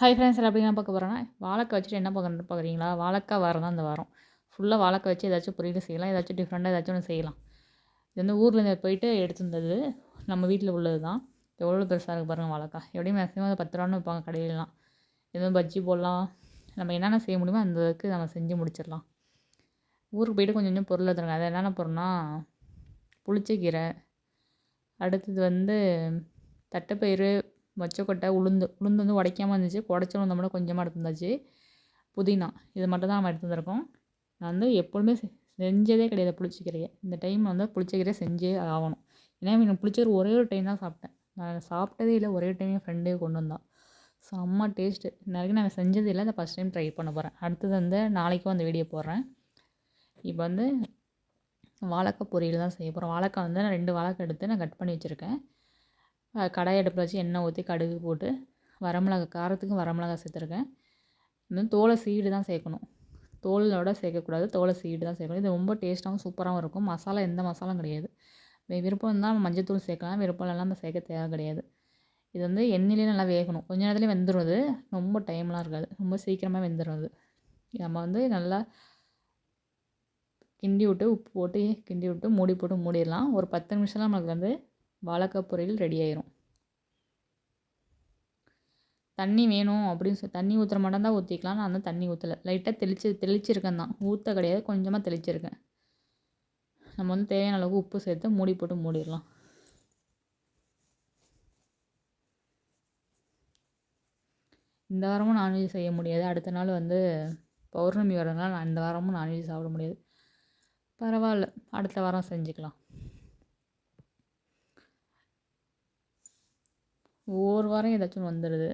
Hi friends எல்லாம் எப்படி பார்க்க போகிறேன்னா வாழைக்காய் வச்சுட்டு என்ன பார்க்க பார்க்குறீங்களா? வாழைக்காய் வாரம் தான் இந்த வாரம். ஃபுல்லாக வாழைக்காய் வச்சு ஏதாச்சும் பொரியல் செய்யலாம் ஏதாச்சும் டிஃப்ரெண்ட்டாக ஏதாச்சும் ஒன்று செய்யலாம். இது வந்து ஊர்லேருந்து போயிட்டு எடுத்துருந்தது நம்ம வீட்டில் உள்ளது தான். எவ்வளோ பெருசாக இருக்குது பாருங்கள் வாழைக்காய். எப்படியும் மேக்ஸிமம் அது பத்து ரூபான்னு வைப்பாங்க கடையிலலாம். எதுவும் பஜ்ஜி போடலாம். நம்ம என்னென்ன செய்ய முடியுமோ அந்த அளவுக்கு நம்ம செஞ்சு முடிச்சிடலாம். ஊருக்கு போயிட்டு கொஞ்சம் கொஞ்சம் பொருள் எடுத்துருங்க. அது என்னென்ன பொருள்னா புளிச்சக்கீரை. அடுத்தது வந்து தட்டைப்பயிறு மொச்சக்கொட்டை உளுந்து உளுந்து வந்து உடைக்காமல் இருந்துச்சு. உடச்ச உளுந்த மட்டும் கொஞ்சமாக எடுத்துருந்தாச்சு புதினா இது மட்டும் தான் நம்ம எடுத்து வந்திருக்கோம். நான் வந்து எப்பொழுதுமே செ செஞ்சதே கிடையாது புளிச்சக்கீரையை. இந்த டைம் வந்து புளிச்சக்கீரையை செஞ்சே ஆகணும். ஏன்னா எனக்கு புளிச்சக்கீரை ஒரே ஒரு டைம் தான் சாப்பிட்டேன். நான் சாப்பிட்டதே இல்லை ஒரே டைம் என் ஃப்ரெண்டே கொண்டு வந்தான் செம்ம டேஸ்ட்டு நிறைய நான் செஞ்சது இல்லை. அந்த ஃபஸ்ட் டைம் ட்ரை பண்ண போகிறேன் அடுத்தது வந்து நாளைக்கும் அந்த வீடியோ போடுறேன். இப்போ வந்து வாழைக்காய் பொரியல் தான் செய்ய போகிறேன் வாழைக்காய் வந்து நான் ரெண்டு வாழைக்காய் எடுத்து நான் கட் பண்ணி வச்சுருக்கேன். கடாய் அடுப்பில் வச்சு எண்ணெய் ஊற்றி கடுகு போட்டு வரமிளகா காரத்துக்கும் வரமிளகா சேர்த்துருக்கேன். இன்னும் தோலை சீடு தான் சேர்க்கணும். தோலோட சேர்க்கக்கூடாது தோலை சீடு தான் சேர்க்கணும். இது ரொம்ப டேஸ்ட்டாகவும் சூப்பராகவும் இருக்கும். மசாலா எந்த மசாலாவும் கிடையாது. விருப்பம் இருந்தால் மஞ்சத்தூள் சேர்க்கலாம். விருப்பம் இல்லாமல் நம்ம சேர்க்க தேவை கிடையாது. இது வந்து எண்ணெயிலே நல்லா வேகணும். கொஞ்ச நேரத்துலேயே வெந்துடும் அது ரொம்ப டைம்லாம் இருக்காது. ரொம்ப சீக்கிரமாக வெந்துடும் அது நம்ம வந்து நல்லா கிண்டி விட்டு உப்பு போட்டு கிண்டி விட்டு மூடி போட்டு மூடிடலாம். ஒரு பத்து நிமிஷம்லாம் நம்மளுக்கு வந்து வாழைக்காய் பொரியல் ரெடி ஆயிரும். தண்ணி வேணும் அப்படின்னு சொல்லி தண்ணி ஊற்றுற மட்டும் தான் ஊற்றிக்கலாம் நான் வந்து தண்ணி ஊற்றலை லைட்டாக தெளிச்சு தெளிச்சிருக்கேன் தான். ஊற்ற கிடையாது கொஞ்சமாக தெளிச்சிருக்கேன். நம்ம வந்து தேவையான அளவுக்கு உப்பு சேர்த்து மூடி போட்டு மூடிடலாம். இந்த வாரமும் நான்வெஜ் செய்ய முடியாது. அடுத்த நாள் வந்து பௌர்ணமி வரதுனால நான் இந்த வாரமும் நான்வெஜ் சாப்பிட முடியாது. பரவாயில்ல. அடுத்த வாரம் செஞ்சுக்கலாம். ஒவ்வொரு வாரம் ஏதாச்சும் வந்துடுது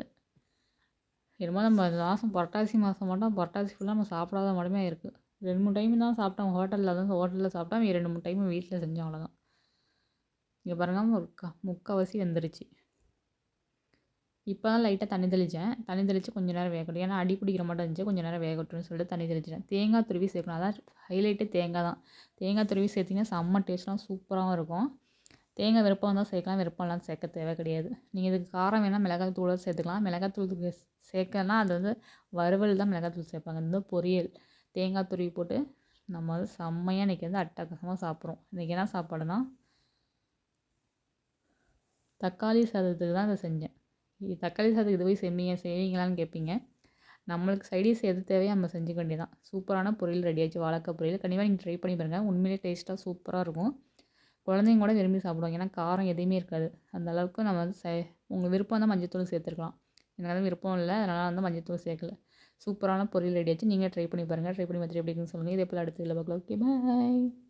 என்னமோ நம்ம மாதம் புரட்டாசி மாதம் மட்டும் புரட்டாசி ஃபுல்லாக நம்ம சாப்பிடாத மட்டுமே இருக்குது ரெண்டு மூணு டைம் தான் சாப்பிட்டோம் ஹோட்டலில் தான் ஹோட்டலில் சாப்பிட்டா ரெண்டு மூணு டைம் வீட்டில் செஞ்சோம் அவ்வளோதான் இங்கே பாருங்கள் ஒரு க முக்கால்வாசி வந்துருச்சு. இப்போ தான் லைட்டாக தண்ணி தெளித்தேன் தண்ணி தெளித்து கொஞ்சம் நேரம் வேகட்டும். ஏன்னா அடி பிடிக்கிற மட்டும் இருந்துச்சு. கொஞ்சம் நேரம் வேகட்டும்னு சொல்லிட்டு தண்ணி தெளிச்சிட்டேன். தேங்காய் துருவி சேர்க்கணும். அதான் ஹைலைட்டே தேங்காய் தான். தேங்காய் துருவி சேர்த்திங்கன்னா செம்ம டேஸ்ட்லாம் சூப்பராகவும் இருக்கும். தேங்காய் விருப்பம் தான் சேர்க்கலாம் விருப்பம்லாம் சேர்க்க தேவை கிடையாது. நீங்கள் இதுக்கு காரம் வேணால் மிளகாய் தூளை சேர்த்துக்கலாம். மிளகாய் தூள் சேர்க்கலனா அது வந்து வறுவல் தான் மிளகாய் தூள் சேர்ப்பாங்க. இந்த பொரியல் தேங்காய் துருவி போட்டு நம்ம வந்து செம்மையாக இன்றைக்கி வந்து அட்டகாசமாக சாப்பிட்றோம். இன்றைக்கி என்ன சாப்பாடுனா தக்காளி சாதத்துக்கு தான் இதை செஞ்சேன். தக்காளி சாதத்துக்கு இது போய் செம்மீங்க செய்வீங்களான்னு கேட்பீங்க. நம்மளுக்கு சைடிஸ் எது தேவையோ நம்ம செஞ்சுக்க வேண்டியதான் சூப்பரான பொரியல் ரெடியாச்சு வாழைக்காய் பொரியல். கண்டிப்பாக நீங்கள் ட்ரை பண்ணி பாருங்கள் உண்மையிலே டேஸ்ட்டாக சூப்பராக இருக்கும். குழந்தைங்க கூட விரும்பி சாப்பிடுவாங்க. ஏன்னா காரம் எதுவுமே இருக்காது. அந்த அளவுக்கு நம்ம வந்து சே உங்கள் விருப்பம் தான் மஞ்சத்தூள் சேர்த்துருக்கலாம் எனக்கு வந்து விருப்பம் இல்லை. அதனால் வந்து மஞ்சத்தூள் சேர்க்கல. சூப்பரான பொரியல் ரெடி ஆச்சு. நீங்கள் ட்ரை பண்ணி பாருங்கள் ட்ரை பண்ணி பார்த்துட்டு எப்படி இருக்குன்னு சொல்லுங்கள் இதே போல் அடுத்த இல்லை பார்க்கலாம். Okay bye